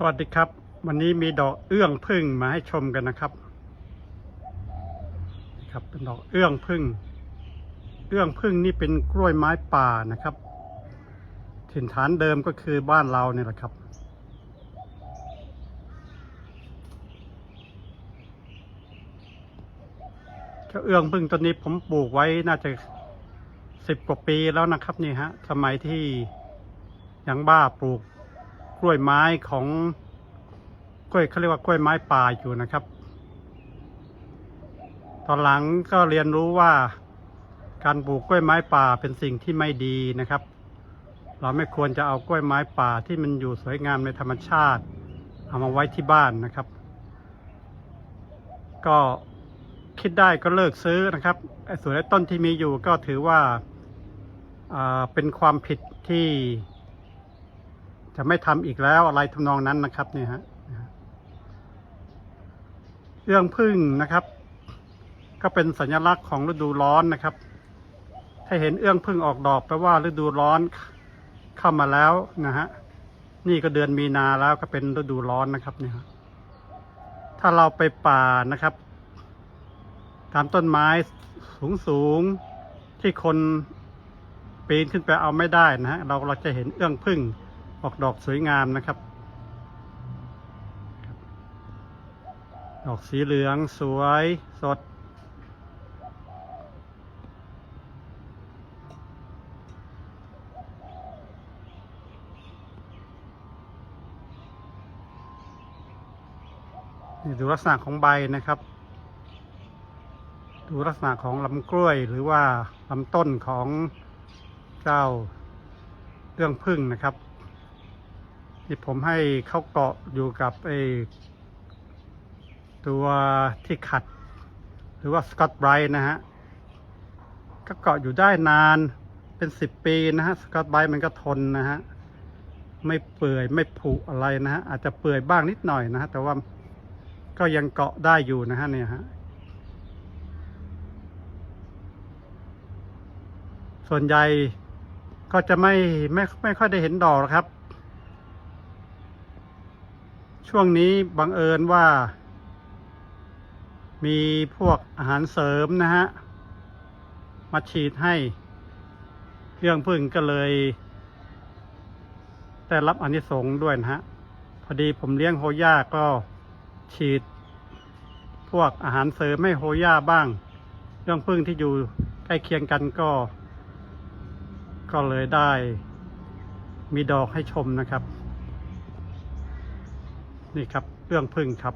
สวัสดีครับ วันนี้มีดอกเอื้องพึ่งมาให้ชมกันนะครับครับเป็นดอกเอื้องพึ่ง เอื้องพึ่งนี่เป็นกล้วยไม้ป่านะครับ ถิ่นฐานเดิมก็คือบ้านเราเนี่ยแหละครับ เจ้าเอื้องพึ่งต้นนี้ผมปลูกไว้น่าจะสิบกว่าปีแล้วนะครับนี่ฮะสมัยที่ยังบ้าปลูก กล้วยไม้ของกล้วยเขาเรียกว่ากล้วยไม้ป่าอยู่นะครับ ตอนหลังก็เรียนรู้ว่าการปลูกกล้วยไม้ป่าเป็นสิ่งที่ไม่ดีนะครับ เราไม่ควรจะเอากล้วยไม้ป่าที่มันอยู่สวยงามในธรรมชาติ เอามาไว้ที่บ้านนะครับ ก็คิดได้ก็เลิกซื้อนะครับไอ้ส่วนไอ้ต้นที่มีอยู่ก็ถือว่าอ่าเป็นความผิดที่ จะไม่ทำอีกแล้วอะไรทำนองนั้นนะครับเนี่ยฮะเรื่องพึ่งนะครับ ก็เป็นสัญลักษณ์ของฤดูร้อนนะครับ ถ้าเห็นเอื้องพึ่งออกดอกแปลว่าฤดูร้อนเข้ามาแล้วนะฮะนี่ก็เดือนมีนาแล้วก็เป็นฤดูร้อนนะครับเนี่ยฮะถ้าเราไปป่านะครับตามต้นไม้สูงสูงที่คนปีนขึ้นไปเอาไม่ได้นะฮะเราเราจะเห็นเอื้องพึ่ง ออกดอกสวยงามนะครับ ดอกสีเหลืองสวยสด นี่ดูลักษณะของใบนะครับ ดูลักษณะของลำกล้วยหรือว่าลำต้นของเจ้าเรื่องพึ่งนะครับ ที่ผมให้เขาเกาะอยู่กับไอ้ตัวที่ขัด หรือว่าสกอตไบรท์นะฮะ ก็เกาะอยู่ได้นานเป็นสิบปีนะฮะสกอตไบรท์มันก็ทนนะฮะ ไม่เปื่อยไม่ผุอะไรนะฮะ อาจจะเปื่อยบ้างนิดหน่อยนะฮะ แต่ว่าก็ยังเกาะได้อยู่นะฮะเนี่ยฮะส่วนใหญ่ก็จะไม่ไม่ไม่ค่อยได้เห็นดอกหรอกครับ ช่วงนี้บังเอิญว่า มีพวกอาหารเสริมนะฮะ มาฉีดให้เรื่องพึ่งก็เลย ได้รับอนิสงส์ด้วยนะฮะ พอดีผมเลี้ยงโฮย่าก็ฉีด พวกอาหารเสริมให้โฮย่าบ้างเรื่องพึ่งที่อยู่ใกล้เคียงกันก็ ก็เลยได้ มีดอกให้ชมนะครับ นี่ครับเรื่องพึ่งครับ